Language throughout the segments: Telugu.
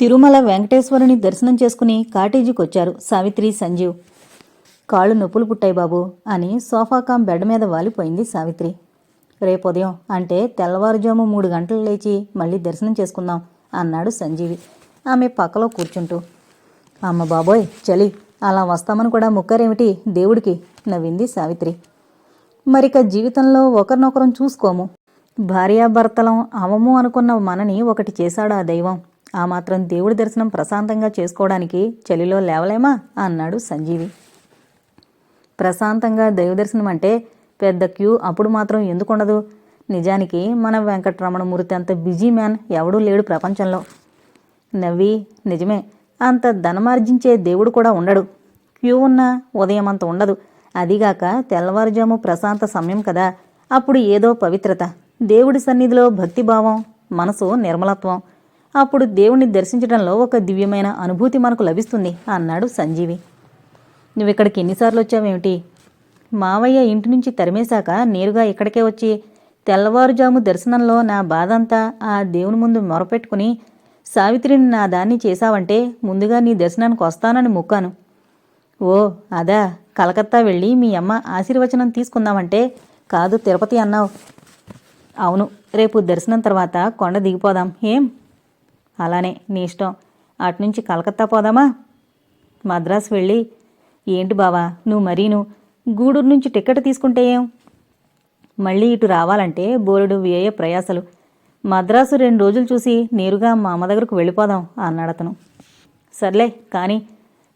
తిరుమల వెంకటేశ్వరుని దర్శనం చేసుకుని కాటేజీకి వచ్చారు సావిత్రి సంజీవ్. కాళ్ళు నొప్పులు పుట్టాయి బాబు అని సోఫాకాం బెడ్ మీద వాలిపోయింది సావిత్రి. రేపు ఉదయం అంటే తెల్లవారుజాము మూడు గంటలు లేచి మళ్ళీ దర్శనం చేసుకుందాం అన్నాడు సంజీవి. ఆమె పక్కలో కూర్చుంటూ అమ్మ బాబోయ్ చలి. అలా వస్తామని కూడా ముక్కరేమిటి? దేవుడికి నవ్వింది సావిత్రి. మరిక జీవితంలో ఒకరినొకరం చూసుకోము. భార్యాభర్తలం అవము అనుకున్న మనని ఒకటి చేశాడు ఆ దైవం. ఆ మాత్రం దేవుడి దర్శనం ప్రశాంతంగా చేసుకోవడానికి చలిలో లేవలేమా? అన్నాడు సంజీవి. ప్రశాంతంగా దైవదర్శనం అంటే పెద్ద క్యూ అప్పుడు మాత్రం ఎందుకుండదు? నిజానికి మన వెంకటరమణమూర్తి అంత బిజీ మ్యాన్ ఎవడూ లేడు ప్రపంచంలో. నవ్వి నిజమే అంత ధనమార్జించే దేవుడు కూడా ఉండడు. క్యూ ఉన్నా ఉదయం అంత ఉండదు. అదిగాక తెల్లవారుజాము ప్రశాంత సమయం కదా. అప్పుడు ఏదో పవిత్రత. దేవుడి సన్నిధిలో భక్తిభావం మనసు నిర్మలత్వం. అప్పుడు దేవుణ్ణి దర్శించడంలో ఒక దివ్యమైన అనుభూతి మనకు లభిస్తుంది అన్నాడు సంజీవి. నువ్విక్కడికి ఎన్నిసార్లు వచ్చావేమిటి? మావయ్య ఇంటి నుంచి తరిమేశాక నేరుగా ఇక్కడికే వచ్చి తెల్లవారుజాము దర్శనంలో నా బాధంతా ఆ దేవుని ముందు మొరపెట్టుకుని సావిత్రిని నా దాన్ని చేశావంటే ముందుగా నీ దర్శనానికి వస్తానని మొక్కాను. ఓ అదా కలకత్తా వెళ్ళి మీ అమ్మ ఆశీర్వచనం తీసుకుందామంటే కాదు తిరుపతి అన్నావు. అవును రేపు దర్శనం తర్వాత కొండ దిగిపోదాం. ఏం? అలానే నీ ఇష్టం. అటునుంచి కలకత్తా పోదామా? మద్రాసు వెళ్ళి ఏంటి బావా నువ్వు మరీను? గూడూరు నుంచి టికెట్ తీసుకుంటే ఏం? మళ్ళీ ఇటు రావాలంటే బోలెడు వ్యయ ప్రయాసలు. మద్రాసు రెండు రోజులు చూసి నేరుగా మా అమ్మ దగ్గరకు వెళ్ళిపోదాం అన్నాడు అతను. సర్లే కానీ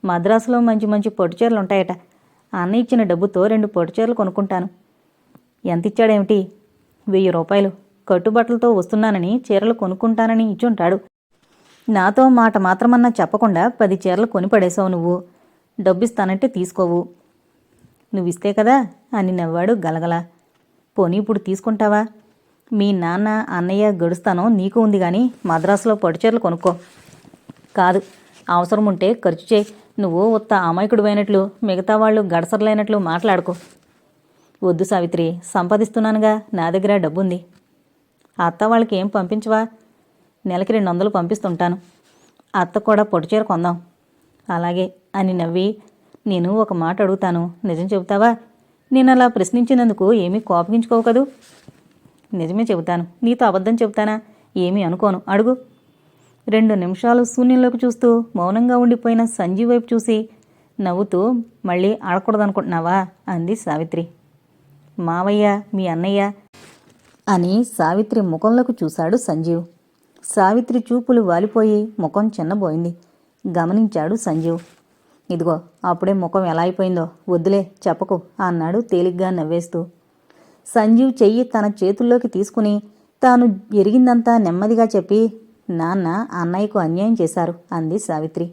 మద్రాసులో మంచి మంచి పొట్టుచీరలు ఉంటాయట అన్న ఇచ్చిన డబ్బుతో రెండు పొట్టుచీరలు కొనుక్కుంటాను. ఎంత ఇచ్చాడేమిటి? వెయ్యి రూపాయలు. కట్టుబట్టలతో వస్తున్నానని చీరలు కొనుక్కుంటానని ఇచ్చుంటాడు. నాతో మాట మాత్రమన్నా చెప్పకుండా పది చీరలు కొనిపడేశావు నువ్వు. డబ్బిస్తానంటే తీసుకోవు. నువ్విస్తే కదా అని నవ్వాడు గలగల. పోనీ ఇప్పుడు తీసుకుంటావా? మీ నాన్న అన్నయ్య గడుస్తానో నీకు ఉంది కానీ మద్రాసులో పొడిచీరలు కొనుక్కో. కాదు అవసరం ఉంటే ఖర్చు చేయి. నువ్వు ఉత్త అమాయకుడివైనట్లు మిగతా వాళ్ళు గడసరలైనట్లు మాట్లాడుకో. వద్దు సావిత్రి సంపాదిస్తున్నానుగా నా దగ్గర డబ్బుంది. అత్త వాళ్ళకి ఏం పంపించవా? నెలకి రెండు వందలు పంపిస్తుంటాను. అత్త కూడా పొట్టుచీర కొందాం. అలాగే అని నవ్వి నేను ఒక మాట అడుగుతాను. నిజం చెబుతావా? నేను అలా ప్రశ్నించినందుకు ఏమీ కోపగించుకోవు కదూ? నిజమే చెబుతాను. నీతో అబద్ధం చెబుతానా? ఏమీ అనుకోను. అడుగు. రెండు నిమిషాలు శూన్యంలోకి చూస్తూ మౌనంగా ఉండిపోయిన సంజీవ్ వైపు చూసి నవ్వుతూ మళ్ళీ ఆడకూడదనుకుంటున్నావా? అంది సావిత్రి. మావయ్య మీ అన్నయ్య అని సావిత్రి ముఖంలోకి చూశాడు సంజీవ్. సావిత్రి చూపులు వాలిపోయి ముఖం చిన్నబోయింది. గమనించాడు సంజీవ్. ఇదిగో అప్పుడే ముఖం ఎలా అయిపోయిందో వద్దులే చెప్పకు అన్నాడు తేలిగ్గా నవ్వేస్తూ. సంజీవ్ చెయ్యి తన చేతుల్లోకి తీసుకుని తాను ఎరిగిందంతా నెమ్మదిగా చెప్పి నాన్న అన్నయ్యకు అన్యాయం చేశారు అంది సావిత్రి.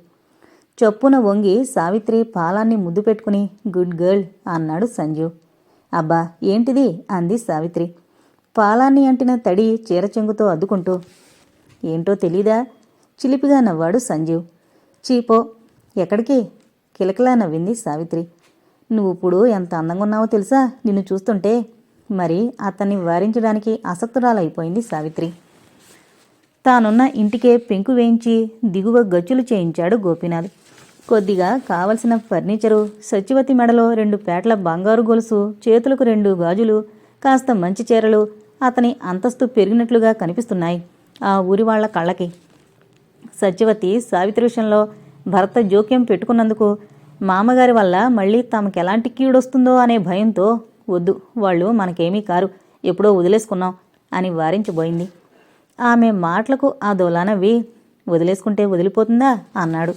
చొప్పున వంగి సావిత్రి పాలాన్ని ముద్దు పెట్టుకుని గుడ్ గర్ల్ అన్నాడు సంజీవ్. అబ్బా ఏంటిది? అంది సావిత్రి. పాలాన్ని అంటిన తడి చీరచెంగుతో అద్దుకుంటూ ఏంటో తెలీదా? చిలిపిగా నవ్వాడు సంజీవ్. చీపో ఎక్కడికి? కిలకిలా నవ్వింది సావిత్రి. నువ్వు ఇప్పుడు ఎంత అందంగా ఉన్నావో తెలుసా? నిన్ను చూస్తుంటే. మరి అతన్ని వారించడానికి ఆసక్తురాలైపోయింది సావిత్రి. తానున్న ఇంటికే పెంకు వేయించి దిగువ గచ్చులు చేయించాడు గోపీనాథ్. కొద్దిగా కావలసిన ఫర్నిచరు సచివతి మెడలో రెండు పేటల బంగారు గొలుసు చేతులకు రెండు గాజులు కాస్త మంచి చీరలు అతని అంతస్తు పెరిగినట్లుగా కనిపిస్తున్నాయి. ఆ ఊరి వాళ్ళ కళ్ళకి. సత్యవతి సావిత్రి విషయంలో భర్త జోక్యం పెట్టుకున్నందుకు మామగారి వల్ల మళ్ళీ తమకు ఎలాంటి కీడొస్తుందో అనే భయంతో వద్దు వాళ్ళు మనకేమీ కారు ఎప్పుడో వదిలేసుకున్నాం అని వారించబోయింది. ఆమె మాటలకు ఆ దోలానవి వదిలేసుకుంటే వదిలిపోతుందా? అన్నాడు.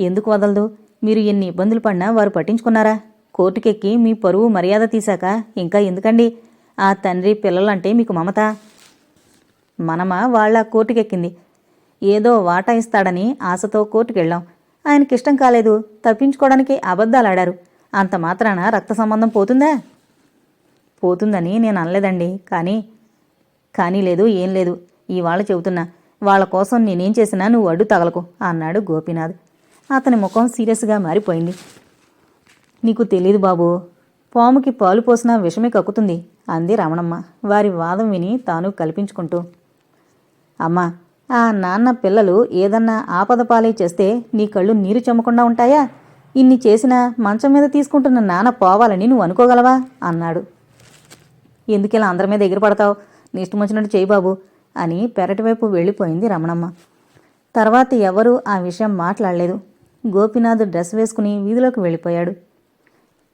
ఎందుకు వదలదు? మీరు ఎన్ని ఇబ్బందులు పడినా వారు పట్టించుకున్నారా? కోర్టుకెక్కి మీ పరువు మర్యాద తీశాక ఇంకా ఎందుకండి? ఆ తండ్రి పిల్లలంటే మీకు మమత. మనమా వాళ్ళ కోర్టుకెక్కింది. ఏదో వాటా ఇస్తాడని ఆశతో కోర్టుకెళ్ళాం. ఆయనకిష్టం కాలేదు. తప్పించుకోవడానికి అబద్ధాలాడారు. అంత మాత్రాన రక్త సంబంధం పోతుందా? పోతుందని నేను అనలేదండి కానీ కానీ లేదు ఏం లేదు. ఇవాళ చెబుతున్నా వాళ్ళ కోసం నేనేం చేసినా నువ్వు అడ్డు తగలకు అన్నాడు గోపీనాథ్. అతని ముఖం సీరియస్గా మారిపోయింది. నీకు తెలీదు బాబు పాముకి పాలు పోసినా విషమే కక్కుతుంది అంది రమణమ్మ. వారి వాదం విని తాను కల్పించుకుంటూ. అమ్మా ఆ నాన్న పిల్లలు ఏదన్నా ఆపద పాలై చేస్తే నీ కళ్ళు నీరు చెమ్మకుండా ఉంటాయా? ఇన్ని చేసినా మంచం మీద తీసుకుంటున్న నాన్న పోవాలని నువ్వు అనుకోగలవా? అన్నాడు. ఎందుకిలా అందరి మీద ఎగిరిపడతావు నీ ఇష్టం వచ్చినట్టు చేయి బాబు అని పెరటి వైపు వెళ్ళిపోయింది రమణమ్మ. తర్వాత ఎవరూ ఆ విషయం మాట్లాడలేదు. గోపినాథ్ డ్రెస్ వేసుకుని వీధిలోకి వెళ్ళిపోయాడు.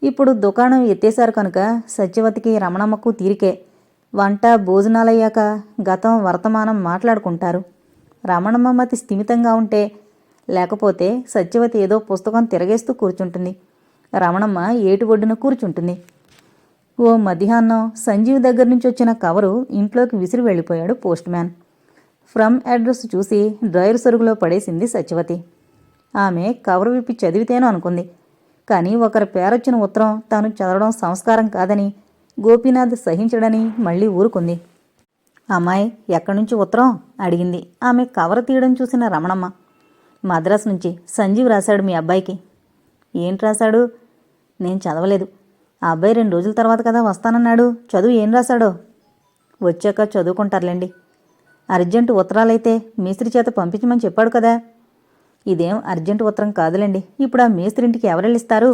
ఇప్పుడు దుకాణం ఎత్తేశారు కనుక సత్యవతికి రమణమ్మకు తీరికే. వంట భోజనాలయ్యాక గతం వర్తమానం మాట్లాడుకుంటారు. రమణమ్మ మతి స్థిమితంగా ఉంటే లేకపోతే సత్యవతి ఏదో పుస్తకం తిరగేస్తూ కూర్చుంటుంది. రమణమ్మ ఏటి ఒడ్డున కూర్చుంటుంది. ఓ మధ్యాహ్నం సంజీవ్ దగ్గర నుంచి వచ్చిన కవరు ఇంట్లోకి విసిరి వెళ్ళిపోయాడు పోస్ట్ మ్యాన్. ఫ్రమ్ అడ్రస్ చూసి డ్రైవర్ సరుగులో పడేసింది సత్యవతి. ఆమె కవరు విప్పి చదివితేనో అనుకుంది. కానీ ఒకరి పేరొచ్చిన ఉత్తరం తాను చదవడం సంస్కారం కాదని గోపీనాథ్ సహించడని మళ్ళీ ఊరుకుంది. అమ్మాయి ఎక్కడి నుంచి ఉత్తరం? అడిగింది. ఆమె కవర్ తీయడం చూసిన రమణమ్మ. మద్రాసు నుంచి సంజీవ్ రాశాడు మీ అబ్బాయికి. ఏంటి రాశాడు? నేను చదవలేదు. ఆ అబ్బాయి రెండు రోజుల తర్వాత కదా వస్తానన్నాడు. చదువు ఏం రాశాడో? వచ్చాక చదువుకుంటారులేండి. అర్జెంటు ఉత్తరాలైతే మేస్త్రి చేత పంపించమని చెప్పాడు కదా. ఇదేం అర్జెంటు ఉత్తరం కాదులేండి. ఇప్పుడు ఆ మేస్త్రి ఇంటికి ఎవరెళ్ళిస్తారు?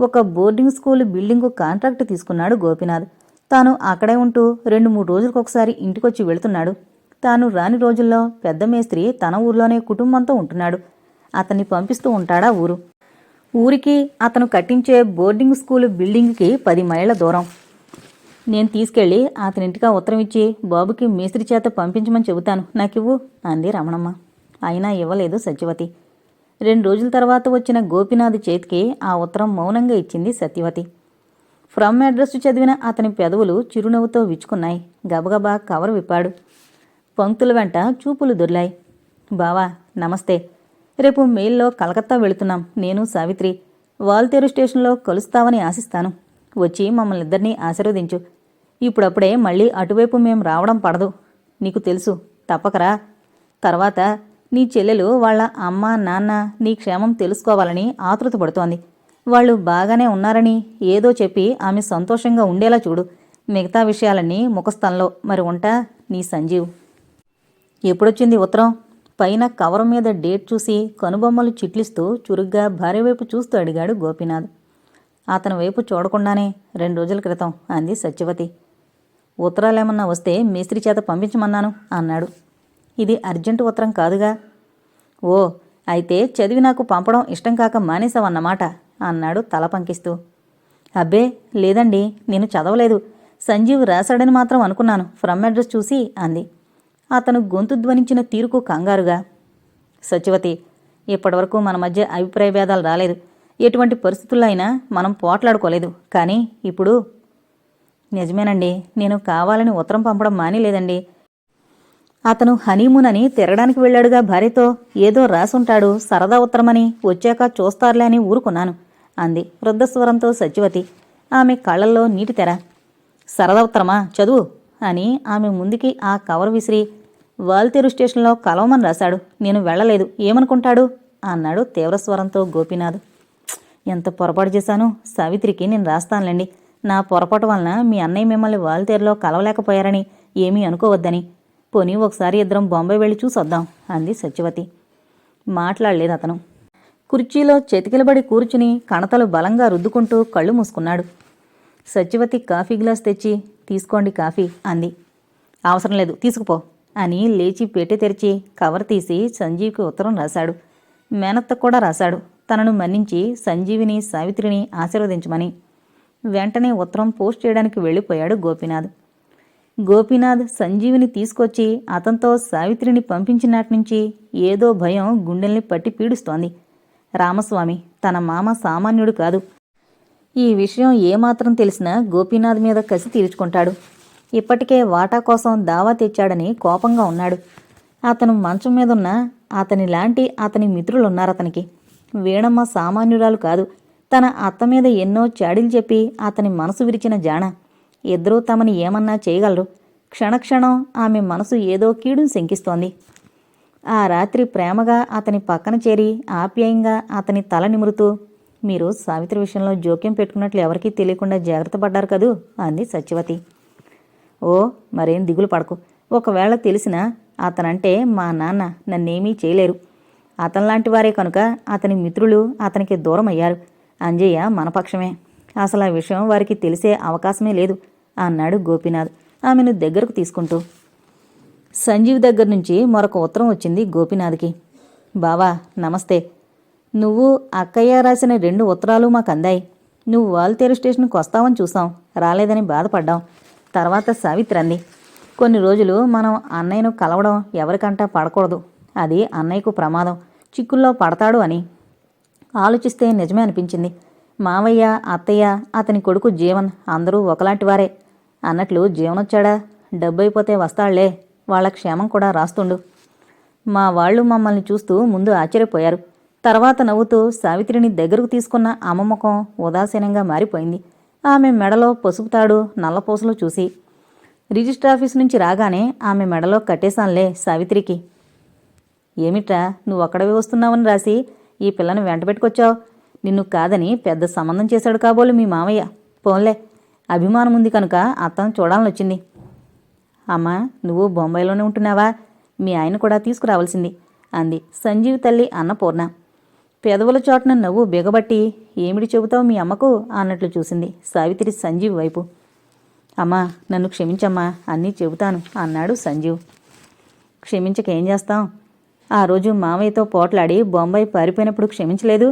ఒక బోర్డింగ్ స్కూల్ బిల్డింగ్ కాంట్రాక్ట్ తీసుకున్నాడు గోపినాథ్. తాను అక్కడే ఉంటూ రెండు మూడు రోజులకు ఒకసారి ఇంటికొచ్చి వెళుతున్నాడు. తాను రాని రోజుల్లో పెద్ద మేస్త్రి తన ఊర్లోనే కుటుంబంతో ఉంటున్నాడు. అతన్ని పంపిస్తూ ఉంటాడా ఊరు. ఊరికి అతను కట్టించే బోర్డింగ్ స్కూల్ బిల్డింగ్కి పది మైళ్ళ దూరం. నేను తీసుకెళ్ళి అతనింటిగా ఉత్తరం ఇచ్చి బాబుకి మేస్త్రి చేత పంపించమని చెబుతాను. నాకివ్వు అంది రమణమ్మ. అయినా ఇవ్వలేదు సత్యవతి. రెండు రోజుల తర్వాత వచ్చిన గోపినాథ్ చేతికి ఆ ఉత్తరం మౌనంగా ఇచ్చింది సత్యవతి. ఫ్రమ్ అడ్రస్ చదివిన అతని పెదవులు చిరునవ్వుతో విచ్చుకున్నాయి. గబగబా కవర్ విప్పాడు. పంక్తుల వెంట చూపులు దొర్లాయి. బావా నమస్తే. రేపు మెయిల్లో కలకత్తా వెళుతున్నాం. నేను సావిత్రి. వాల్తేరు స్టేషన్లో కలుస్తావని ఆశిస్తాను. వచ్చి మమ్మల్ని ఇద్దరినీ ఆశీర్వదించు. ఇప్పుడప్పుడే మళ్ళీ అటువైపు మేం రావడం పడదు. నీకు తెలుసు తప్పకరా. తర్వాత నీ చెల్లెలు వాళ్ళ అమ్మ నాన్న నీ క్షేమం తెలుసుకోవాలని ఆతృత పడుతోంది వాళ్ళు బాగానే ఉన్నారని ఏదో చెప్పి ఆమె సంతోషంగా ఉండేలా చూడు. మిగతా విషయాలన్నీ ముఖస్థంలో. మరి ఉంటా నీ సంజీవ్. ఎప్పుడొచ్చింది ఉత్తరం? పైన కవర్ మీద డేట్ చూసి కనుబొమ్మలు చిట్లిస్తూ చురుగ్గా భార్య వైపు చూస్తూ అడిగాడు గోపీనాథ్. అతని వైపు చూడకుండానే రెండు రోజుల క్రితం అంది సత్యవతి. ఉత్తరాలేమన్నా వస్తే మేస్త్రి చేత పంపించమన్నాను అన్నాడు. ఇది అర్జెంటు ఉత్తరం కాదుగా. ఓ అయితే చదివి నాకు పంపడం ఇష్టం కాక మానేశావన్నమాట అన్నాడు తల పంకిస్తూ. అబ్బే లేదండి నేను చదవలేదు. సంజీవ్ రాశాడని మాత్రం అనుకున్నాను. ఫ్రమ్ అడ్రస్ చూసి అంది. అతను గొంతు ధ్వనించిన తీరుకు కంగారుగా. సచివతి ఇప్పటివరకు మన మధ్య అభిప్రాయ భేదాలు రాలేదు. ఎటువంటి పరిస్థితుల్లో అయినా మనం పోట్లాడుకోలేదు. కానీ ఇప్పుడు నిజమేనండి నేను కావాలని ఉత్తరం పంపడం మానేలేదండి. అతను హనీమూన్ అని తిరగడానికి వెళ్ళాడుగా భార్యతో. ఏదో రాసుంటాడు సరదా ఉత్తరమని వచ్చాక చూస్తారులే అని ఊరుకున్నాను అంది వృద్ధస్వరంతో సత్యవతి. ఆమె కళ్ళల్లో నీటి తెర. సరదా ఉత్తరమా? చదువు అని ఆమె ముందుకి ఆ కవర్ విసిరి వాల్తేరు స్టేషన్లో కలవమని రాశాడు. నేను వెళ్ళలేదు ఏమనుకుంటాడు? అన్నాడు తీవ్రస్వరంతో గోపీనాథ్. ఎంత పొరపాటు చేశాను? సావిత్రికి నేను రాస్తానులేండి. నా పొరపాటు వలన మీ అన్నయ్య మిమ్మల్ని వాల్తేరులో కలవలేకపోయారని ఏమీ అనుకోవద్దని. పోనీ ఒకసారి ఇద్దరం బాంబే వెళ్ళి చూసొద్దాం అంది సత్యవతి. మాట్లాడలేదు అతను. కుర్చీలో చెతికిలబడి కూర్చుని కణతలు బలంగా రుద్దుకుంటూ కళ్ళు మూసుకున్నాడు. సత్యవతి కాఫీ గ్లాస్ తెచ్చి తీసుకోండి కాఫీ అంది. అవసరం లేదు తీసుకుపో అని లేచి పెట్టె తెరిచి కవర్ తీసి సంజీవ్కి ఉత్తరం రాశాడు. మేనత్త కూడా రాశాడు. తనను మన్నించి సంజీవిని సావిత్రిని ఆశీర్వదించమని. వెంటనే ఉత్తరం పోస్ట్ చేయడానికి వెళ్ళిపోయాడు గోపీనాథ్. గోపీనాథ్ సంజీవిని తీసుకొచ్చి అతనితో సావిత్రిని పంపించినాటి నుంచి ఏదో భయం గుండెల్ని పట్టి పీడుస్తోంది. రామస్వామి తన మామ సామాన్యుడు కాదు. ఈ విషయం ఏమాత్రం తెలిసినా గోపీనాథ్ మీద కసి తీర్చుకుంటాడు. ఇప్పటికే వాటా కోసం దావా తెచ్చాడని కోపంగా ఉన్నాడు. అతను మంచం మీదున్న అతని లాంటి అతని మిత్రులున్నారు అతనికి వీణమ్మ సామాన్యురాలు కాదు. తన అత్త మీద ఎన్నో చాడీలు చెప్పి అతని మనసు విరిచిన జాణ ఇద్దరూ తమని ఏమన్నా చేయగలరు? క్షణక్షణం ఆమె మనసు ఏదో కీడును శంకిస్తోంది. ఆ రాత్రి ప్రేమగా అతని పక్కన చేరి ఆప్యాయంగా అతని తల నిమురుతూ మీరు సావిత్రి విషయంలో జోక్యం పెట్టుకున్నట్లు ఎవరికీ తెలియకుండా జాగ్రత్త పడ్డారు కదూ? అంది సత్యవతి. ఓ మరేం దిగులు పడకు. ఒకవేళ తెలిసినా అతనంటే మా నాన్న నన్నేమీ చేయలేరు. అతనిలాంటి వారే కనుక అతని మిత్రులు అతనికి దూరం అయ్యారు అంజయ్య మన పక్షమే. అసలు ఆ విషయం వారికి తెలిసే అవకాశమే లేదు. అన్నాడు గోపీనాథ్. ఆమెను దగ్గరకు తీసుకుంటూ. సంజీవ్ దగ్గర నుంచి మరొక ఉత్తరం వచ్చింది గోపీనాథ్కి. బావా నమస్తే. నువ్వు అక్కయ్య రాసిన రెండు ఉత్తరాలు మాకు అందాయి. నువ్వు వాల్తేరు స్టేషన్కి వస్తావని చూసాం. రాలేదని బాధపడ్డాం. తర్వాత సావిత్రి అంది. కొన్ని రోజులు మనం అన్నయ్యను కలవడం ఎవరికంటా పడకూడదు. అది అన్నయ్యకు ప్రమాదం. చిక్కుల్లో పడతాడు అని. ఆలోచిస్తే నిజమే అనిపించింది. మావయ్య అత్తయ్య అతని కొడుకు జీవన్ అందరూ ఒకలాంటి వారే. అన్నట్లు జీవనొచ్చాడా? డబ్బైపోతే వస్తాళ్ళే. వాళ్ళ క్షేమం కూడా రాస్తుండు. మా వాళ్ళు మమ్మల్ని చూస్తూ ముందు ఆశ్చర్యపోయారు. తర్వాత నవ్వుతూ సావిత్రిని దగ్గరకు తీసుకున్న అమ్మ ముఖం ఉదాసీనంగా మారిపోయింది. ఆమె మెడలో పసుపు తాడు నల్లపూసలు చూసి. రిజిస్టర్ ఆఫీస్ నుంచి రాగానే ఆమె మెడలో కట్టేశాన్లే సావిత్రికి. ఏమిట్రా నువ్వు వస్తున్నావని రాసి ఈ పిల్లను వెంట పెట్టుకొచ్చావు? నిన్ను కాదని పెద్ద సంబంధం చేశాడు కాబోలు మీ మామయ్య. పోన్లే. అభిమానం ఉంది కనుక అత్తను చూడాలని వచ్చింది అమ్మా నువ్వు బొంబాయిలోనే ఉంటున్నావా? మీ ఆయన కూడా తీసుకురావాల్సింది అంది సంజీవ్ తల్లి అన్నపూర్ణ. పెదవుల చోటన నవ్వు బిగబట్టి ఏమిటి చెబుతావు మీ అమ్మకు? అన్నట్లు చూసింది సావిత్రి సంజీవ్ వైపు. అమ్మా నన్ను క్షమించమ్మా అన్నీ చెబుతాను అన్నాడు సంజీవ్. క్షమించక ఏం చేస్తాం? ఆ రోజు మామయ్యతో పోట్లాడి బొంబాయి పారిపోయినప్పుడు క్షమించలేదు.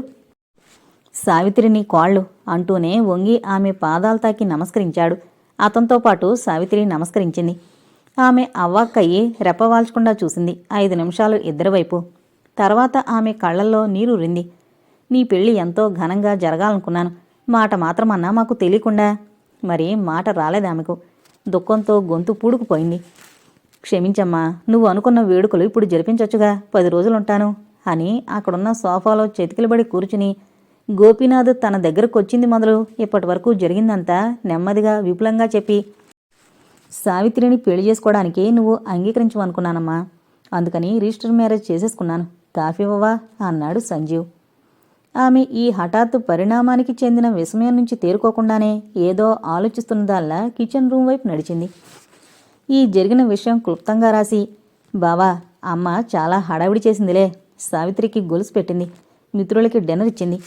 సావిత్రిని కాళ్ళు అంటూనే వంగి ఆమె పాదాలు తాకి నమస్కరించాడు. అతనితో పాటు సావిత్రి నమస్కరించింది. ఆమె అవ్వాక్కయ్యి రెప్పవాల్చకుండా చూసింది. ఐదు నిమిషాలు ఇద్దరి వైపు తర్వాత ఆమె కళ్ళల్లో నీరురింది నీ పెళ్ళి ఎంతో ఘనంగా జరగాలనుకున్నాను. మాట మాత్రమన్నా మాకు తెలియకుండా. మరి మాట రాలేదామెకు. దుఃఖంతో గొంతు పూడుకుపోయింది. క్షమించమ్మా నువ్వు అనుకున్న వేడుకలు ఇప్పుడు జరిపించొచ్చుగా. పది రోజులుంటాను అని అక్కడున్న సోఫాలో చెతికిలబడి కూర్చుని గోపీనాథ్ తన దగ్గరకు వచ్చింది మొదలు. ఇప్పటి వరకు జరిగిందంతా నెమ్మదిగా విపులంగా చెప్పి సావిత్రిని పెళ్ళి చేసుకోవడానికి నువ్వు అంగీకరించమనుకున్నానమ్మా అందుకని రిజిస్టర్ మ్యారేజ్ చేసేసుకున్నాను. కాఫీ ఇవ్వవా అన్నాడు సంజీవ్. ఆమె ఈ హఠాత్తు పరిణామానికి చెందిన విస్మయం నుంచి తేరుకోకుండానే ఏదో ఆలోచిస్తున్నదల్లా కిచెన్ రూమ్ వైపు నడిచింది. ఈ జరిగిన విషయం క్లుప్తంగా రాసి బావా అమ్మ చాలా హడావిడి చేసిందిలే. సావిత్రికి గొలుసు పెట్టింది. మిత్రులకి డిన్నర్ ఇచ్చింది.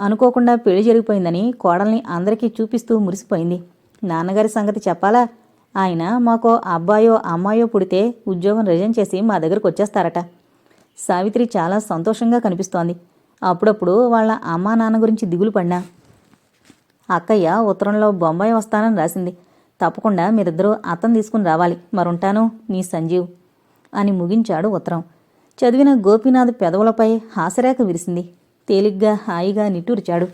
అనుకోకుండా పెళ్ళి జరిగిపోయిందని కోడల్ని అందరికీ చూపిస్తూ మురిసిపోయింది. నాన్నగారి సంగతి చెప్పాలా? ఆయన మాకో అబ్బాయో అమ్మాయో పుడితే ఉద్యోగం రిజైన్ చేసి మా దగ్గరకు వచ్చేస్తారట. సావిత్రి చాలా సంతోషంగా కనిపిస్తోంది. అప్పుడప్పుడు వాళ్ళ అమ్మా నాన్న గురించి దిగులు పడినా. అక్కయ్య ఉత్తరంలో బొంబాయి వస్తానని రాసింది. తప్పకుండా మీరిద్దరూ అత్తం తీసుకుని రావాలి. మరుంటాను నీ సంజీవ్ అని ముగించాడు ఉత్తరం. చదివిన గోపీనాథ్ పెదవులపై హాసరేఖ విరిసింది. తేలిగ్గా హాయిగా నిట్టూర్చాడు.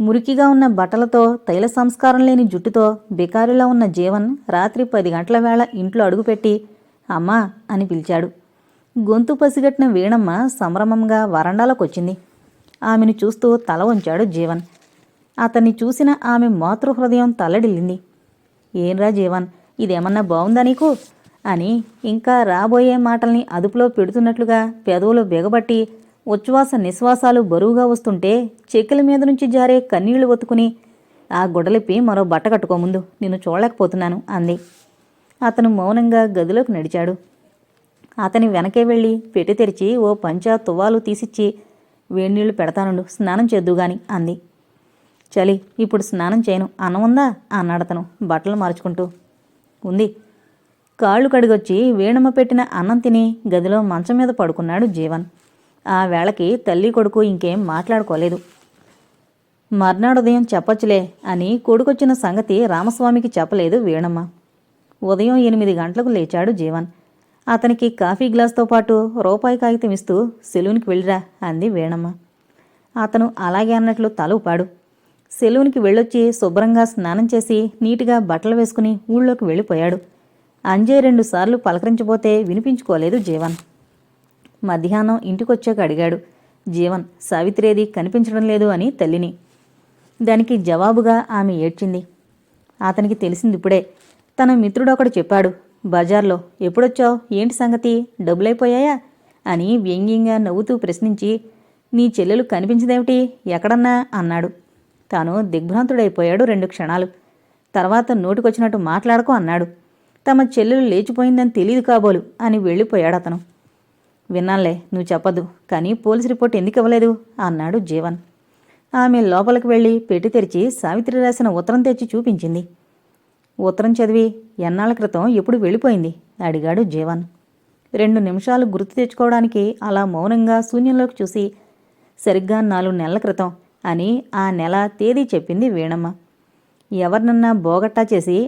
మురికిగా ఉన్న బట్టలతో తైల సంస్కారం లేని జుట్టుతో బికారిలా ఉన్న జీవన్ రాత్రి పది గంటల వేళ ఇంట్లో అడుగుపెట్టి అమ్మా అని పిలిచాడు. గొంతు పసిగట్టిన వీణమ్మ సంభ్రమంగా వరండాలోకొచ్చింది. ఆమెను చూస్తూ తల ఉంచాడు జీవన్. అతన్ని చూసిన ఆమె మాతృహృదయం తల్లడిల్లింది. ఏంరా జీవన్ ఇదేమన్నా బావుందా నీకు? అని ఇంకా రాబోయే మాటల్ని అదుపులో పెడుతున్నట్లుగా పెదవులు బిగబట్టి ఉచ్ఛ్వాస నిశ్వాసాలు బరువుగా వస్తుంటే చెక్కుల మీద నుంచి జారే కన్నీళ్ళు ఒత్తుకుని ఆ గుడలిపి మరో బట్ట కట్టుకో ముందు. నిన్ను చూడలేకపోతున్నాను అంది. అతను మౌనంగా గదిలోకి నడిచాడు. అతని వెనకే వెళ్ళి పెట్టి తెరిచి ఓ పంచా తువ్వాలు తీసిచ్చి వేడినీళ్ళు పెడతానుండు స్నానం చేద్దుగాని అంది. చలి ఇప్పుడు స్నానం చేయను అన్నం ఉందా? అన్నాడతను బట్టలు మార్చుకుంటూ. ఉంది. కాళ్ళు కడిగొచ్చి వేణమ్మ పెట్టిన అన్నం తిని గదిలో మంచం మీద పడుకున్నాడు జీవన్. ఆ వేళకి తల్లి కొడుకు ఇంకేం మాట్లాడుకోలేదు. మర్నాడు ఉదయం చెప్పచ్చులే అని కొడుకొచ్చిన సంగతి రామస్వామికి చెప్పలేదు వీణమ్మ. ఉదయం ఎనిమిది గంటలకు లేచాడు జీవన్. అతనికి కాఫీ గ్లాస్తో పాటు రూపాయి కాగితం ఇస్తూ సెలూన్కి వెళ్ళిరా అంది వీణమ్మ. అతను అలాగే అన్నట్లు తల ఊపాడు. సెలూన్కి వెళ్ళొచ్చి శుభ్రంగా స్నానం చేసి నీటిగా బట్టలు వేసుకుని ఊళ్ళోకి వెళ్ళిపోయాడు. అంజయ్ రెండుసార్లు పలకరించబోతే వినిపించుకోలేదు జీవన్. మధ్యాహ్నం ఇంటికొచ్చాక అడిగాడు. జీవన్ సావిత్రేది కనిపించడం లేదు అని తల్లిని. దానికి జవాబుగా ఆమె ఏడ్చింది. అతనికి తెలిసింది ఇప్పుడే తన మిత్రుడొకడు చెప్పాడు. బజార్లో ఎప్పుడొచ్చావు? ఏంటి సంగతి? డబ్బులైపోయాయా? అని వ్యంగ్యంగా నవ్వుతూ ప్రశ్నించి నీ చెల్లెలు కనిపించదేమిటి? ఎక్కడన్నా? అన్నాడు. తాను దిగ్భ్రాంతుడైపోయాడు రెండు క్షణాలు. తర్వాత నోటికొచ్చినట్టు మాట్లాడకు అన్నాడు. తమ చెల్లెలు లేచిపోయిందని తెలియదు కాబోలు అని వెళ్ళిపోయాడు అతను విన్నాలే నువ్వు చెప్పదు. కానీ పోలీస్ రిపోర్ట్ ఎందుకు ఇవ్వలేదు? అన్నాడు జీవన్. ఆమె లోపలికి వెళ్ళి పెట్టి తెరిచి సావిత్రి రాసిన ఉత్తరం తెచ్చి చూపించింది. ఉత్తరం చదివి ఎన్నాళ్ళ క్రితం ఎప్పుడు వెళ్ళిపోయింది? అడిగాడు జీవన్. రెండు నిమిషాలు గుర్తు తెచ్చుకోవడానికి అలా మౌనంగా శూన్యంలోకి చూసి సరిగ్గా నాలుగు నెలల క్రితం అని ఆ నెల తేదీ చెప్పింది వీణమ్మ. ఎవరినన్నా బోగట్టా చేసి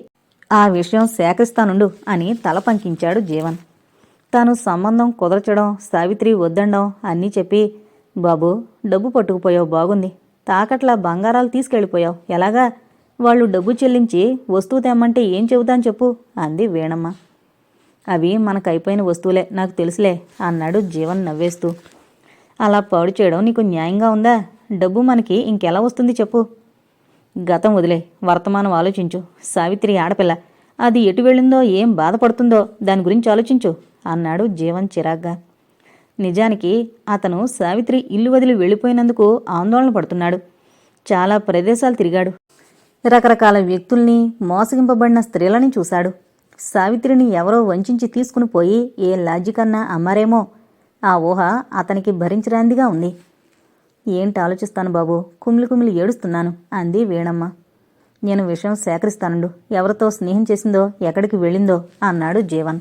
ఆ విషయం సేకరిస్తానుండు అని తల పంకించాడు జీవన్. తాను సంబంధం కుదర్చడం సావిత్రి వద్దండం అన్నీ చెప్పి బాబు డబ్బు పట్టుకుపోయావు బాగుంది. తాకట్లా బంగారాలు తీసుకెళ్ళిపోయావు. ఎలాగా? వాళ్ళు డబ్బు చెల్లించి వస్తువు తెమ్మంటే ఏం చెబుతాను చెప్పు అంది వీణమ్మ. అవి మనకైపోయిన వస్తువులే నాకు తెలుసులే అన్నాడు జీవన్ నవ్వేస్తూ. అలా పాడు చేయడం నీకు న్యాయంగా ఉందా? డబ్బు మనకి ఇంకెలా వస్తుంది చెప్పు. గతం వదిలే వర్తమానం ఆలోచించు. సావిత్రి ఆడపిల్ల. అది ఎటు వెళ్ళిందో ఏం బాధపడుతుందో దాని గురించి ఆలోచించు అన్నాడు జీవన్ చిరాగ్గా. నిజానికి అతను సావిత్రి ఇల్లు వదిలి వెళ్ళిపోయినందుకు ఆందోళన పడుతున్నాడు. చాలా ప్రదేశాలు తిరిగాడు. రకరకాల వ్యక్తుల్ని మోసగింపబడిన స్త్రీలని చూశాడు. సావిత్రిని ఎవరో వంచించి తీసుకుని పోయి ఏ లాజికన్నా అమ్మారేమో. ఆ ఊహ అతనికి భరించరాందిగా ఉంది. ఏంటి ఆలోచిస్తాను బాబు? కుమిలి కుమిలి ఏడుస్తున్నాను అంది వీణమ్మ. నేను విషయం సేకరిస్తానుండు. ఎవరితో స్నేహం చేసిందో ఎక్కడికి వెళ్ళిందో అన్నాడు జీవన్.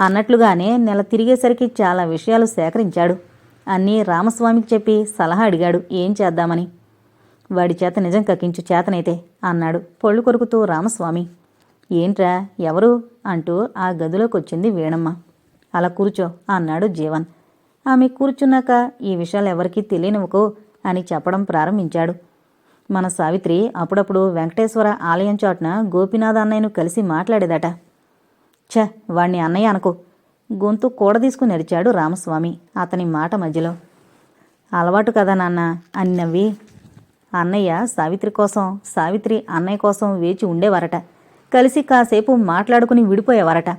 అన్నట్లుగానే నెల తిరిగేసరికి చాలా విషయాలు సేకరించాడు. అన్నీ రామస్వామికి చెప్పి సలహా అడిగాడు. ఏం చేద్దామని? వాడి చేత నిజం కక్కించు చేతనైతే అన్నాడు పొళ్ళు కొరుకుతూ రామస్వామి. ఏంట్రా ఎవరు? అంటూ ఆ గదిలోకి వచ్చింది వీణమ్మ. అలా కూర్చో అన్నాడు జీవన్. ఆమె కూర్చున్నాక ఈ విషయాలు ఎవరికీ తెలియనివ్వకు అని చెప్పడం ప్రారంభించాడు. మన సావిత్రి అప్పుడప్పుడు వెంకటేశ్వర ఆలయం చాటున గోపినాథ అన్నయ్యను కలిసి మాట్లాడేదట. ఛ వాణ్ణి అన్నయ్య అనుకో. గొంతు కూడ తీసుకుని నడిచాడు రామస్వామి అతని మాట మధ్యలో. అలవాటు కదా నాన్న అని నవ్వి. అన్నయ్య సావిత్రి కోసం సావిత్రి అన్నయ్య కోసం వేచి ఉండేవారట. కలిసి కాసేపు మాట్లాడుకుని విడిపోయేవారట.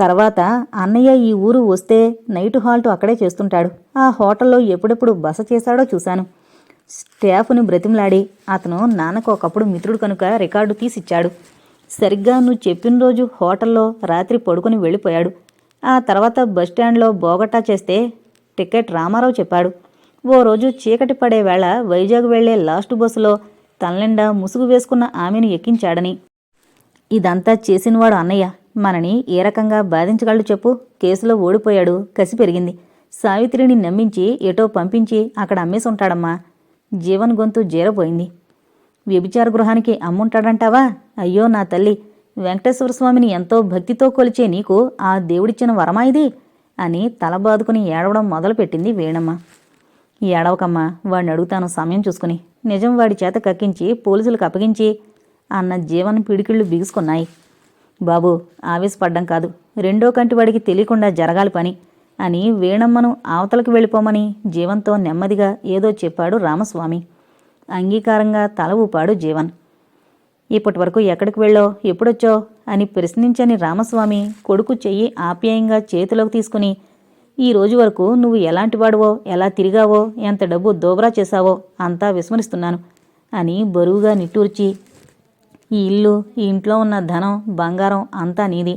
తర్వాత అన్నయ్య ఈ ఊరు వస్తే నైట్ హాల్ట్ అక్కడే చేస్తుంటాడు. ఆ హోటల్లో ఎప్పుడెప్పుడు బస చేశాడో చూశాను. స్టాఫ్ను బ్రతిమలాడి అతను నాన్నకు ఒకప్పుడు మిత్రుడు కనుక రికార్డు తీసిచ్చాడు. సరిగ్గా నువ్వు చెప్పిన రోజు హోటల్లో రాత్రి పడుకుని వెళ్ళిపోయాడు. ఆ తర్వాత బస్టాండ్లో బోగట్టా చేస్తే టికెట్ రామారావు చెప్పాడు. ఓ రోజు చీకటి పడే వేళ వైజాగ్ వెళ్ళే లాస్ట్ బస్సులో తలనిండా ముసుగు వేసుకున్న ఆమెను ఎక్కించాడని. ఇదంతా చేసినవాడు అన్నయ్య. మనని ఏ రకంగా బాధించగలడు చెప్పు. కేసులో ఓడిపోయాడు. కసి పెరిగింది. సావిత్రిని నమ్మించి ఎటో పంపించి అక్కడ అమ్మేసి ఉంటాడమ్మా జీవన్ గొంతు జీరపోయింది వ్యభిచార గృహానికి అమ్ముంటాడంటావా? అయ్యో నా తల్లి వెంకటేశ్వర స్వామిని ఎంతో భక్తితో కొలిచే నీకు ఆ దేవుడిచ్చిన వరమా ఇది? అని తల బాదుకుని ఏడవడం మొదలుపెట్టింది వేణమ్మ. ఏడవకమ్మా వాడిని అడుగుతాను సమయం చూసుకుని. నిజం వాడి చేత కక్కించి పోలీసులకు అప్పగించి అన్న జీవన పిడికిళ్ళు బిగుసుకున్నాయి. బాబు ఆవేశపడ్డం కాదు. రెండో కంటి వాడికి తెలియకుండా జరగాలి పని. అని వేణమ్మను అవతలకు వెళ్ళిపోమని జీవంతో నెమ్మదిగా ఏదో చెప్పాడు రామస్వామి. అంగీకారంగా తల ఊపాడు జీవన్. ఇప్పటి వరకు ఎక్కడికి వెళ్ళో ఎప్పుడొచ్చో అని ప్రశ్నించని రామస్వామి కొడుకు చెయ్యి ఆప్యాయంగా చేతిలోకి తీసుకుని ఈ రోజు వరకు నువ్వు ఎలాంటి వాడువో ఎలా తిరిగావో ఎంత డబ్బు దోబరా చేశావో అంతా విస్మరిస్తున్నాను అని బరువుగా నిట్టూర్చి ఈ ఇల్లు ఈ ఇంట్లో ఉన్న ధనం బంగారం అంతా నీది.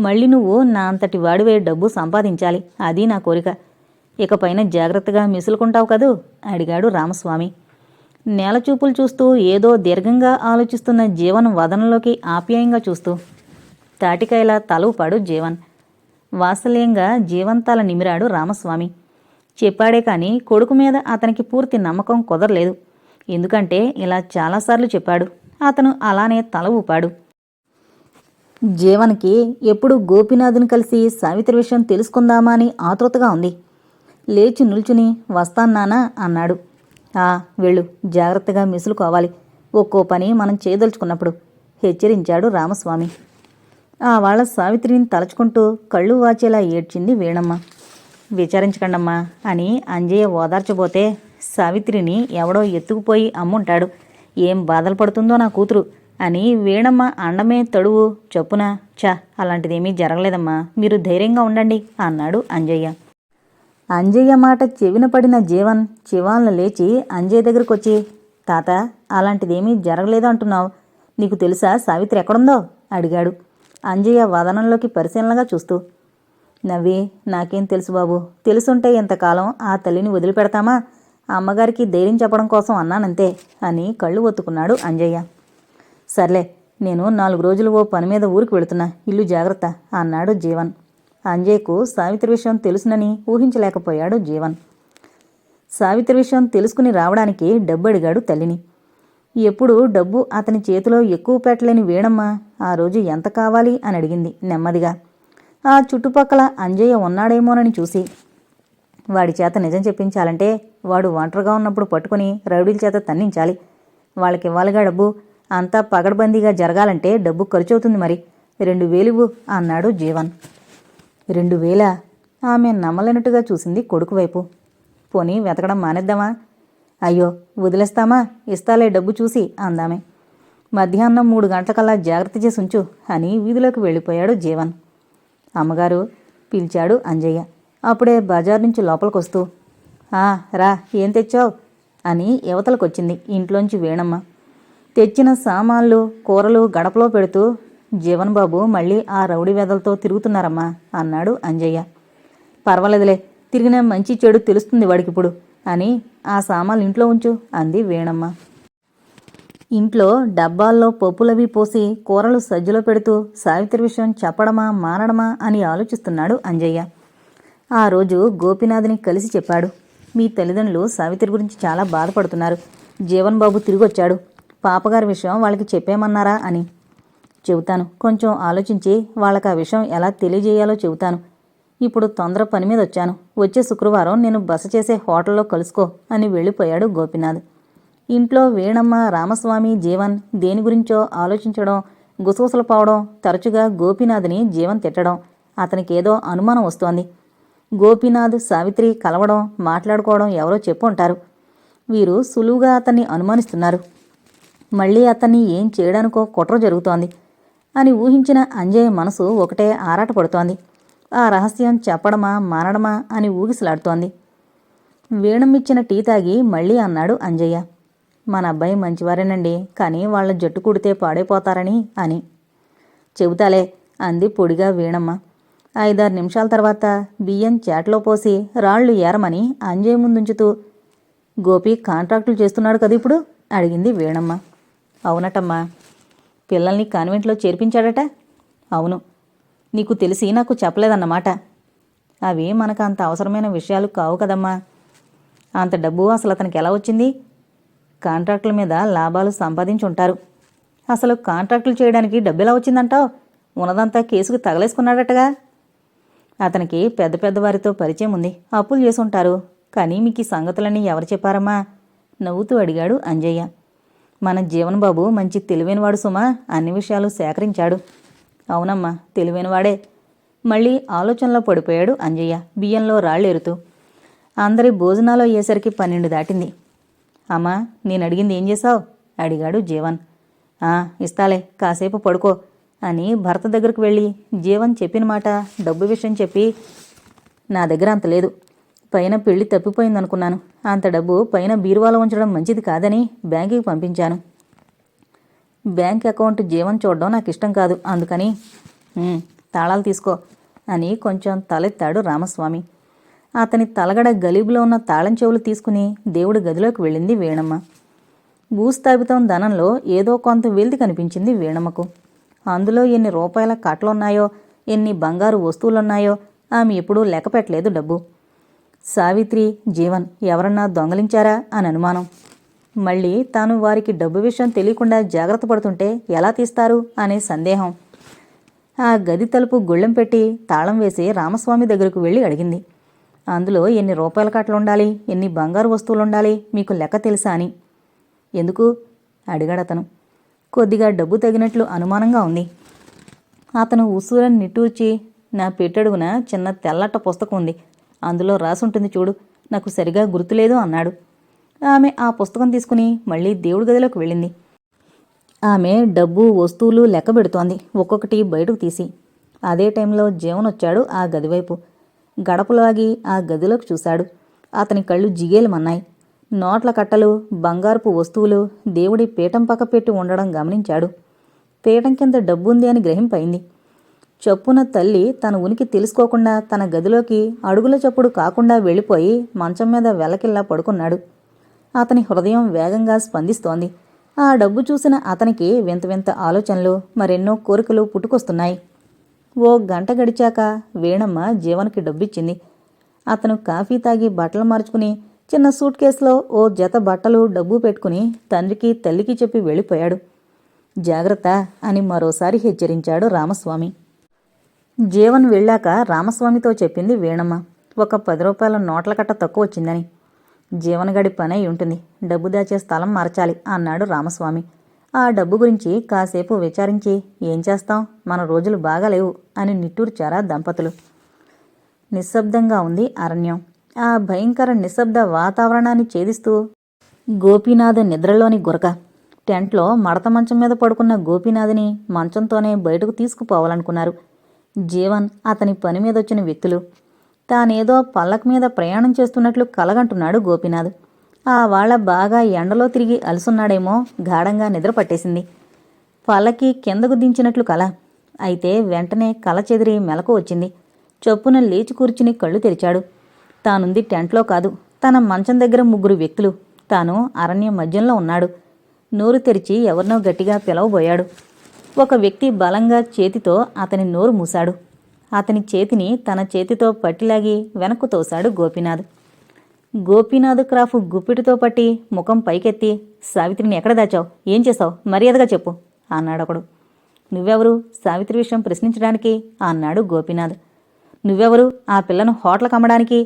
మళ్ళీ నువ్వు నా అంతటి వాడివే డబ్బు సంపాదించాలి. అది నా కోరిక. ఇకపైన జాగ్రత్తగా మిసులుకుంటావు కదూ? అడిగాడు రామస్వామి. నేలచూపులు చూస్తూ ఏదో దీర్ఘంగా ఆలోచిస్తున్న జీవన్ వదనంలోకి ఆప్యాయంగా చూస్తూ తాటికాయలా తల జీవన్. వాత్సల్యంగా జీవంతాల నిమిరాడు రామస్వామి. చెప్పాడే కాని కొడుకు మీద అతనికి పూర్తి నమ్మకం కుదరలేదు. ఎందుకంటే ఇలా చాలాసార్లు చెప్పాడు. అతను అలానే తల ఊపాడు జీవన్కి ఎప్పుడు గోపీనాథ్ని కలిసి సావిత్రి విషయం తెలుసుకుందామా అని ఆతృతగా ఉంది. లేచి నిల్చుని వస్తాన్నానా అన్నాడు. ఆ వెళ్ళు జాగ్రత్తగా మిసులుకోవాలి. ఒక్కో పని మనం చేయదలుచుకున్నప్పుడు హెచ్చరించాడు రామస్వామి. ఆ వాళ్ళ సావిత్రిని తలుచుకుంటూ కళ్ళు వాచేలా ఏడ్చింది వీణమ్మ. విచారించకండమ్మా అని అంజయ్య ఓదార్చబోతే సావిత్రిని ఎవడో ఎత్తుకుపోయి అమ్ముంటాడు. ఏం బాధలు పడుతుందో నా కూతురు. అని వీణమ్మ అండమే తడువు చొప్పున చా అలాంటిదేమీ జరగలేదమ్మా మీరు ధైర్యంగా ఉండండి అన్నాడు అంజయ్య. అంజయ్య మాట చెవిన పడిన జీవన్ చివాలను లేచి అంజయ్య దగ్గరకు వచ్చి తాత అలాంటిదేమీ జరగలేదు అంటున్నావు. నీకు తెలుసా సావిత్రి ఎక్కడుందో? అడిగాడు. అంజయ్య వదనంలోకి పరిశీలనగా చూస్తూ నవ్వి నాకేం తెలుసు బాబు. తెలుసుంటే ఇంతకాలం ఆ తల్లిని వదిలిపెడతామా? అమ్మగారికి ధైర్యం చెప్పడం కోసం అన్నానంతే అని కళ్ళు ఒత్తుకున్నాడు అంజయ్య. సర్లే నేను నాలుగు రోజులు ఓ పని మీద ఊరికి వెళుతున్నా. ఇల్లు జాగ్రత్త అన్నాడు జీవన్. అంజయ్యకు సావిత్రి విషయం తెలుసునని ఊహించలేకపోయాడు జీవన్. సావిత్రి విషయం తెలుసుకుని రావడానికి డబ్బు అడిగాడు తల్లిని. ఎప్పుడు డబ్బు అతని చేతిలో ఎక్కువ పెట్టలేని వేణమ్మ ఆ రోజు ఎంత కావాలి అని అడిగింది నెమ్మదిగా. ఆ చుట్టుపక్కల అంజయ్య ఉన్నాడేమోనని చూసి. వాడి చేత నిజం చెప్పించాలంటే వాడు ఒంటరిగా ఉన్నప్పుడు పట్టుకుని రౌడీల చేత తన్నించాలి. వాళ్ళకి ఇవ్వాలిగా డబ్బు. అంతా పగడబందీగా జరగాలంటే డబ్బు ఖర్చు అవుతుంది మరి. రెండు వేలువు అన్నాడు జీవన్. రెండు వేల? ఆమె నమ్మలేనట్టుగా చూసింది కొడుకు వైపు. పోనీ వెతకడం మానేద్దామా? అయ్యో వదిలేస్తామా? ఇస్తాలే డబ్బు చూసి అందామే. మధ్యాహ్నం మూడు గంటలకల్లా జాగ్రత్త చేసి ఉంచు అని వీధిలోకి వెళ్ళిపోయాడు జీవన్. అమ్మగారు పిలిచాడు అంజయ్య. అప్పుడే బజార్ నుంచి లోపలికొస్తూ రా ఏం తెచ్చావు? అని యువతలకొచ్చింది ఇంట్లోంచి వేణమ్మ. తెచ్చిన సామాన్లు కూరలు గడపలో పెడుతూ జీవన్ బాబు మళ్ళీ ఆ రౌడీ వెదలతో తిరుగుతున్నారమ్మా అన్నాడు అంజయ్య. పర్వాలేదులే తిరిగిన మంచి చెడు తెలుస్తుంది వాడికిప్పుడు అని ఆ సామాన్లు ఇంట్లో ఉంచు అంది వేణమ్మ. ఇంట్లో డబ్బాల్లో పప్పులవి పోసి కూరలు సజ్జలో పెడుతూ సావిత్రి విషయం చెప్పడమా మానడమా అని ఆలోచిస్తున్నాడు అంజయ్య. ఆ రోజు గోపినాథ్ని కలిసి చెప్పాడు. మీ తల్లిదండ్రులు సావిత్రి గురించి చాలా బాధపడుతున్నారు. జీవన్ బాబు తిరిగొచ్చాడు. పాపగారి విషయం వాళ్ళకి చెప్పేమన్నారా అని. చెబుతాను. కొంచెం ఆలోచించి వాళ్ళకి ఆ విషయం ఎలా తెలియజేయాలో చెబుతాను. ఇప్పుడు తొందర పని మీద వచ్చాను. వచ్చే శుక్రవారం నేను బస చేసే హోటల్లో కలుసుకో అని వెళ్ళిపోయాడు గోపినాథ్. ఇంట్లో వేణమ్మ రామస్వామి జీవన్ దేని గురించో ఆలోచించడం గుసగుసలు పోవడం తరచుగా గోపినాథ్ని జీవన్ తిట్టడం అతనికేదో అనుమానం వస్తోంది. గోపీనాథ్ సావిత్రి కలవడం మాట్లాడుకోవడం ఎవరో చెప్పు ఉంటారు వీరు సులువుగా అతన్ని అనుమానిస్తున్నారు. మళ్ళీ అతన్ని ఏం చేయడానికో కుట్ర జరుగుతోంది అని ఊహించిన అంజయ్ మనసు ఒకటే ఆరాటపడుతోంది. ఆ రహస్యం చెప్పడమా మానడమా అని ఊగిసలాడుతోంది. వేణమిచ్చిన టీ తాగి మళ్ళీ అన్నాడు అంజయ్య. మన అబ్బాయి మంచివారేనండి కానీ వాళ్ళ జట్టు కుడితే పాడైపోతారని అని. చెబుతాలే అంది పొడిగా వీణమ్మ. ఐదారు నిమిషాల తర్వాత బియ్యం చేటలో పోసి రాళ్ళు ఏరమని అంజయ్ ముందుంచుతూ గోపి కాంట్రాక్టులు చేస్తున్నాడు కదా ఇప్పుడు? అడిగింది వీణమ్మ. అవునటమ్మా. పిల్లల్ని కాన్వెంట్లో చేర్పించాడట? అవును. నీకు తెలిసి నాకు చెప్పలేదన్నమాట. అవి మనకు అంత అవసరమైన విషయాలు కావు కదమ్మా. అంత డబ్బు అసలు అతనికి ఎలా వచ్చింది? కాంట్రాక్టుల మీద లాభాలు సంపాదించి ఉంటారు. అసలు కాంట్రాక్టులు చేయడానికి డబ్బు ఎలా వచ్చిందంటావు? ఉన్నదంతా కేసుకు తగలేసుకున్నాడటగా? అతనికి పెద్ద పెద్ద వారితో పరిచయం ఉంది. అప్పులు చేసి ఉంటారు కానీ మీకు ఈ సంగతులన్నీ ఎవరు చెప్పారమ్మా? నవ్వుతూ అడిగాడు అంజయ్య. మన జీవన్ బాబు మంచి తెలివైనవాడు సుమా అన్ని విషయాలు సేకరించాడు. అవునమ్మా తెలివైనవాడే. మళ్ళీ ఆలోచనలో పడిపోయాడు అంజయ్య బియ్యంలో రాళ్ళేరుతూ. అందరి భోజనాలు అయ్యేసరికి పన్నెండు దాటింది. అమ్మా నేను అడిగింది ఏం చేశావు? అడిగాడు జీవన్. "ఆ, ఇస్తాలే కాసేపు పడుకో అని భర్త దగ్గరకు వెళ్ళి జీవన్ చెప్పిన మాట డబ్బు విషయం చెప్పి నా దగ్గర అంత లేదు. పైన పెళ్ళి తప్పిపోయిందనుకున్నాను. అంత డబ్బు పైన బీరువాలో ఉంచడం మంచిది కాదని బ్యాంకుకి పంపించాను. బ్యాంక్ అకౌంట్ జీవం చూడడం నాకు ఇష్టం కాదు. అందుకని తాళాలు తీసుకో అని కొంచెం తలెత్తాడు రామస్వామి. అతని తలగడ గలీబులో ఉన్న తాళం చెవులు తీసుకుని దేవుడి గదిలోకి వెళ్ళింది వేణమ్మ. భూస్థాపితం ధనంలో ఏదో కొంత వెలితి కనిపించింది వీణమ్మకు. అందులో ఎన్ని రూపాయల కట్లున్నాయో ఎన్ని బంగారు వస్తువులున్నాయో ఆమె ఎప్పుడూ లెక్క పెట్టలేదు డబ్బు. సావిత్రి జీవన్ ఎవరన్నా దొంగలించారా అని అనుమానం. మళ్ళీ తాను వారికి డబ్బు విషయం తెలియకుండా జాగ్రత్త పడుతుంటే ఎలా తీస్తారు అనే సందేహం. ఆ గది తలుపు గుళ్ళెం పెట్టి తాళం వేసి రామస్వామి దగ్గరకు వెళ్ళి అడిగింది. అందులో ఎన్ని రూపాయల కట్టలు ఉండాలి ఎన్ని బంగారు వస్తువులు ఉండాలి మీకు లెక్క తెలుసా అని. ఎందుకు? అడిగాడతను. కొద్దిగా డబ్బు తగినట్లు అనుమానంగా ఉంది. అతను ఉసూరని నిట్టూర్చి నా పెట్టడుగున చిన్న తెల్లట పుస్తకం ఉంది. అందులో రాసుంటుంది చూడు. నాకు సరిగా గుర్తులేదు అన్నాడు. ఆమె ఆ పుస్తకం తీసుకుని మళ్ళీ దేవుడి గదిలోకి వెళ్ళింది. ఆమె డబ్బు వస్తువులు లెక్క పెడుతోంది. ఒక్కొక్కటి బయటకు తీసి. అదే టైంలో జీవన్ వచ్చాడు ఆ గదివైపు గడపలాగి ఆ గదిలోకి చూశాడు. అతని కళ్ళు జిగేలమన్నాయి. నోట్ల కట్టలు బంగారపు వస్తువులు దేవుడి పీఠం పక్క పెట్టి ఉండడం గమనించాడు. పీఠం కింద డబ్బుంది అని గ్రహింపైంది. చెప్పున తల్లి తన ఉనికి తెలుసుకోకుండా తన గదిలోకి అడుగుల చప్పుడు కాకుండా వెళ్ళిపోయి మంచం మీద వెలకిల్లా పడుకున్నాడు. అతని హృదయం వేగంగా స్పందిస్తోంది. ఆ డబ్బు చూసిన అతనికి వింత వింత ఆలోచనలు మరెన్నో కోరికలు పుట్టుకొస్తున్నాయి. ఓ గంట గడిచాక వేణమ్మ జీవన్కి డబ్బిచ్చింది. అతను కాఫీ తాగి బట్టలు మార్చుకుని చిన్న సూట్ కేసులో ఓ జత బట్టలు డబ్బు పెట్టుకుని తండ్రికి తల్లికి చెప్పి వెళ్ళిపోయాడు. జాగ్రత్త అని మరోసారి హెచ్చరించాడు రామస్వామి. జీవన్ వెళ్ళాక రామస్వామితో చెప్పింది వీణమ్మ. ఒక పది రూపాయల నోట్ల కట్ట తక్కువ వచ్చిందని. జీవనగడి పని అయి ఉంటుంది. డబ్బు దాచే స్థలం మార్చాలి అన్నాడు రామస్వామి. ఆ డబ్బు గురించి కాసేపు విచారించి ఏం చేస్తాం? మన రోజులు బాగాలేవు అని నిట్టూర్చారా దంపతులు. నిశ్శబ్దంగా ఉంది అరణ్యం. ఆ భయంకర నిశ్శబ్ద వాతావరణాన్ని ఛేదిస్తూ గోపీనాథ్ నిద్రలోని గురక. టెంట్లో మడత మంచం మీద పడుకున్న గోపీనాథ్ని మంచంతోనే బయటకు తీసుకుపోవాలనుకున్నారు. జీవన్ అతని పని మీద వచ్చిన వ్యక్తులు. తానేదో పల్లక మీద ప్రయాణం చేస్తున్నట్లు కలగంటున్నాడు గోపినాథ్. ఆ వాళ్ళ బాగా ఎండలో తిరిగి అలసున్నాడేమో గాఢంగా నిద్ర పట్టేసింది. పల్లకి కిందకు దించినట్లు కల. అయితే వెంటనే కల చెదిరి మెలకు వచ్చింది. చొప్పున లేచి కూర్చుని కళ్ళు తెరిచాడు. తానుంది టెంట్లో కాదు. తన మంచం దగ్గర ముగ్గురు వ్యక్తులు. తాను అరణ్యం మధ్యంలో ఉన్నాడు. నోరు తెరిచి ఎవరినో గట్టిగా పిలవబోయాడు. ఒక వ్యక్తి బలంగా చేతితో అతని నోరు మూశాడు. అతని చేతిని తన చేతితో పట్టిలాగి వెనక్కు తోశాడు గోపీనాథ్. గోపీనాథ్ క్రాఫ్ గుప్పిటితో పట్టి ముఖం పైకెత్తి సావిత్రిని ఎక్కడ దాచావు? ఏం చేశావు? మర్యాదగా చెప్పు అన్నాడొకడు నువ్వెవరు? సావిత్రి విషయం ప్రశ్నించడానికి అన్నాడు గోపీనాథ్. నువ్వెవరు? ఆ పిల్లను హోటల్కి అమ్మడానికి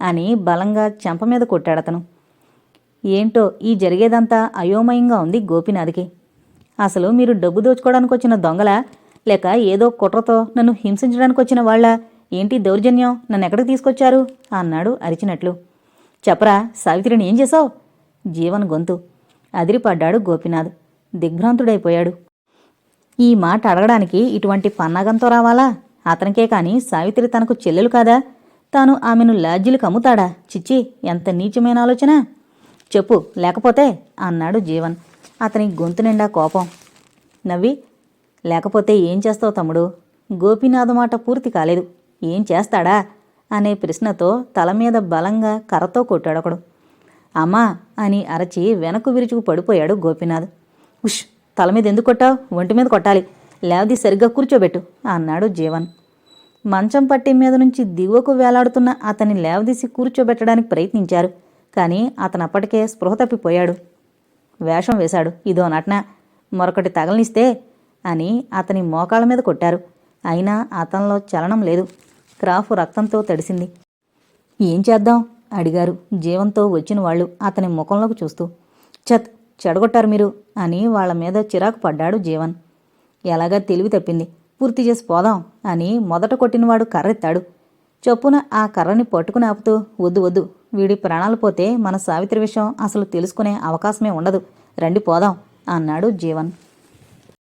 అని బలంగా చెంప మీద కొట్టాడతను. ఏంటో? ఈ జరిగేదంతా అయోమయంగా ఉంది గోపీనాథ్కి. అసలు మీరు డబ్బు దోచుకోవడానికి వచ్చిన దొంగలా? లేక ఏదో కుట్రతో నన్ను హింసించడానికి వచ్చిన వాళ్ళ? ఏంటి దౌర్జన్యం? నన్ను ఎక్కడికి తీసుకొచ్చారు? అన్నాడు అరిచినట్లు. చెప్పరా సావిత్రిని ఏం చేశావు? జీవన్ గొంతు. అదిరిపడ్డాడు గోపినాథ్. దిగ్భ్రాంతుడైపోయాడు. ఈ మాట అడగడానికి ఇటువంటి పన్నాగంతో రావాలా? అతనికే కాని సావిత్రి తనకు చెల్లెలు కాదా? తాను ఆమెను లాజ్జీలు అమ్ముతాడా? చిచ్చి ఎంత నీచమైన ఆలోచన? చెప్పు లేకపోతే అన్నాడు జీవన్. అతని గొంతు నిండా కోపం. నవ్వి లేకపోతే ఏం చేస్తావు తమ్ముడు? గోపీనాథ్ మాట పూర్తి కాలేదు. ఏం చేస్తాడా? అనే ప్రశ్నతో తల మీద బలంగా కర్రతో కొట్టాడొకడు అమ్మా అని అరచి వెనక్కు విరుచుకు పడిపోయాడు గోపీనాథ్. ఉష్ తల మీద ఎందుకు కొట్టావు? ఒంటి మీద కొట్టాలి. లేవది సరిగ్గా కూర్చోబెట్టు అన్నాడు జీవన్. మంచం పట్టి మీద నుంచి దిగువకు వేలాడుతున్న అతని లేవదీసి కూర్చోబెట్టడానికి ప్రయత్నించారు. కానీ అతను అప్పటికే స్పృహ తప్పిపోయాడు. వేషం వేశాడు. ఇదో నటన మరొకటి తగలనిస్తే అని అతని మోకాళ్ళ మీద కొట్టారు. అయినా అతనిలో చలనం లేదు. క్రాఫ్ రక్తంతో తడిసింది. ఏం చేద్దాం? అడిగారు. జీవంతో వచ్చిన వాళ్ళు అతని ముఖంలోకి చూస్తూ. చత్ చెడగొట్టారు మీరు అని వాళ్ళ మీద చిరాకు పడ్డాడు జీవన్. ఎలాగా తెలివి తప్పింది. పూర్తి చేసి పోదాం అని మొదట కొట్టినవాడు కర్రెత్తాడు. చొప్పున ఆ కర్రని పట్టుకుని ఆపుతూ వద్దు వద్దు వీడి ప్రాణాలు పోతే మన సావిత్రి విషయం అసలు తెలుసుకునే అవకాశమే ఉండదు. రండి పోదాం అన్నాడు జీవన్.